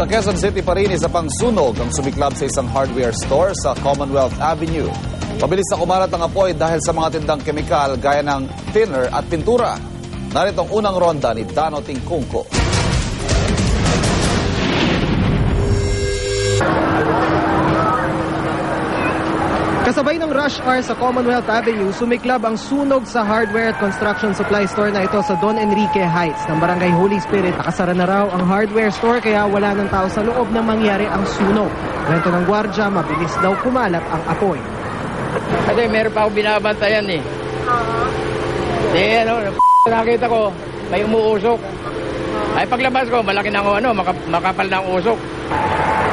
Sa Quezon City pa rin, isa pang sunog ang sumiklab sa isang hardware store sa Commonwealth Avenue. Mabilis na kumalat ang apoy dahil sa mga tindang kemikal gaya ng thinner at pintura. Narito ang unang ronda ni Dano Tingkungko. Kasabay ng rush hour sa Commonwealth Avenue, sumiklab ang sunog sa hardware at construction supply store na ito sa Don Enrique Heights ng Barangay Holy Spirit. Nakasara na raw ang hardware store kaya wala ng tao sa loob nang mangyari ang sunog. Kwento ng gwardya, mabilis daw kumalat ang apoy. Kasi meron pa ako binabantayan eh. Eh ano, nakita ko, may umuusok. Ay paglabas ko, malaki na ako ano, maka- makapal na ang usok.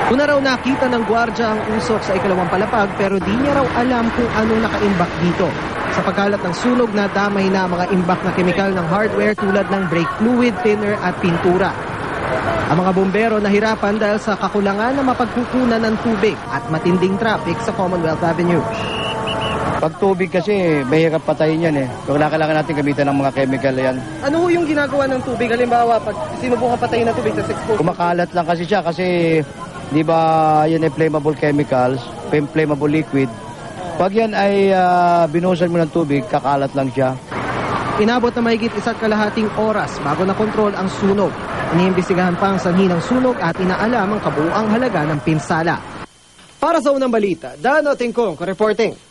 Una raw nakita ng gwardya ang usok sa ikalawang palapag pero di niya raw alam kung ano nakaimbak dito. Sa pagkalat ng sunog na damay na mga imbak na kemikal ng hardware tulad ng brake fluid, thinner at pintura. Ang mga bombero nahirapan dahil sa kakulangan na mapagkukunan ng tubig at matinding traffic sa Commonwealth Avenue. Pag tubig kasi, mahirap patayin yan eh. Kaya kailangan natin gamitan ng mga chemical yan. Ano ho yung ginagawa ng tubig? Halimbawa, pag sinubukan patayin ng tubig sa expose, Kumakalat lang kasi siya kasi di ba yan ay flammable chemicals, flam- flammable liquid. Pag yan ay ah, binuhusan mo ng tubig, kakalat lang siya. Inabot na mahigit isa't kalahating oras bago na kontrol ang sunog. Iniimbestigahan pa ang sanhi ng sunog at inaalam ang kabuuang halaga ng pinsala. Para sa unang balita, Dano Tingkong, reporting.